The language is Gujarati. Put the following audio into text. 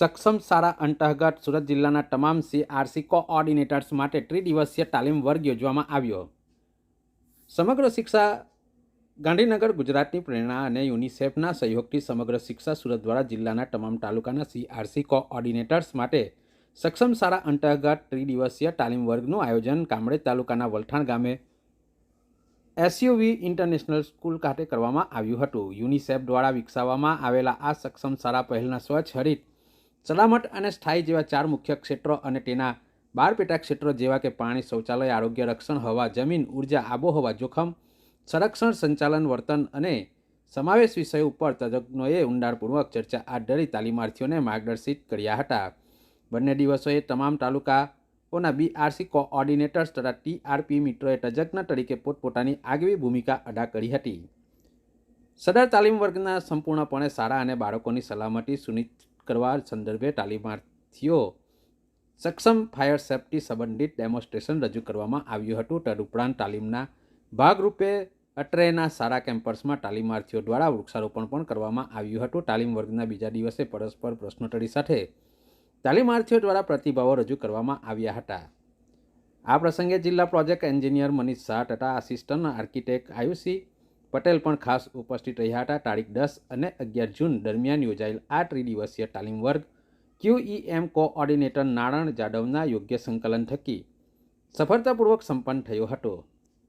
સક્ષમ શાળા અંતર્ગત સુરત જિલ્લાના તમામ સીઆરસી કોઓર્ડિનેટર્સ માટે ત્રિદિવસીય તાલીમ વર્ગ યોજવામાં આવ્યો. સમગ્ર શિક્ષા ગાંધીનગર ગુજરાતની પ્રેરણા અને યુનિસેફના સહયોગથી સમગ્ર શિક્ષા સુરત દ્વારા જિલ્લાના તમામ તાલુકાના સીઆરસી કોઓર્ડિનેટર્સ માટે સક્ષમ શાળા અંતર્ગત ત્રિદિવસીય તાલીમ વર્ગનું આયોજન કામરેજ તાલુકાના વલઠાણ ગામે એસયુવી ઇન્ટરનેશનલ સ્કૂલ ખાતે કરવામાં આવ્યું હતું. યુનિસેફ દ્વારા વિકસાવવામાં આવેલા આ સક્ષમ શાળા પહેલના સ્વચ્છ હરિત સલામત અને સ્થાયી જેવા ચાર મુખ્ય ક્ષેત્રો અને તેના બાર પેટા ક્ષેત્રો જેવા કે પાણી, શૌચાલય, આરોગ્ય, રક્ષણ, હવા, જમીન, ઊર્જા, આબોહવા, જોખમ, સંરક્ષણ, સંચાલન, વર્તન અને સમાવેશ વિષય ઉપર તજજ્ઞોએ ઊંડાણપૂર્વક ચર્ચા હાથ ધરી તાલીમાર્થીઓને માર્ગદર્શિત કર્યા હતા. બંને દિવસોએ તમામ તાલુકાઓના બીઆરસી કોઓર્ડિનેટર્સ તથા ટીઆરપી મિત્રોએ તજજ્ઞ તરીકે પોતપોતાની આગવી ભૂમિકા અદા કરી હતી. સદર તાલીમ વર્ગના સંપૂર્ણપણે શાળા અને બાળકોની સલામતી સુનિશ્ચિત કરવા સંદર્ભે તાલીમાર્થીઓ સક્ષમ ફાયર સેફટી સંબંધિત ડેમોન્સ્ટ્રેશન રજૂ કરવામાં આવ્યું હતું. તદુપરાંત તાલીમના ભાગરૂપે અટ્રેના શાળા કેમ્પસમાં તાલીમાર્થીઓ દ્વારા વૃક્ષારોપણ પણ કરવામાં આવ્યું હતું. તાલીમ વર્ગના બીજા દિવસે પરસ્પર પ્રશ્નોત્તરી સાથે તાલીમાર્થીઓ દ્વારા પ્રતિભાવો રજૂ કરવામાં આવ્યા હતા. આ પ્રસંગે જિલ્લા પ્રોજેક્ટ એન્જિનિયર મનીષ શાહ તથા આસિસ્ટન્ટ આર્કિટેક્ટ આયુષી પટેલ પણ ખાસ ઉપસ્થિત રહ્યા હતા. તારીખ દસ અને અગિયાર જૂન દરમિયાન યોજાયેલ આ ત્રિદિવસીય તાલીમ વર્ગ ક્યુઈએમ કોઓર્ડિનેટર નારણ જાદવના યોગ્ય સંકલન થકી સફળતાપૂર્વક સંપન્ન થયો હતો.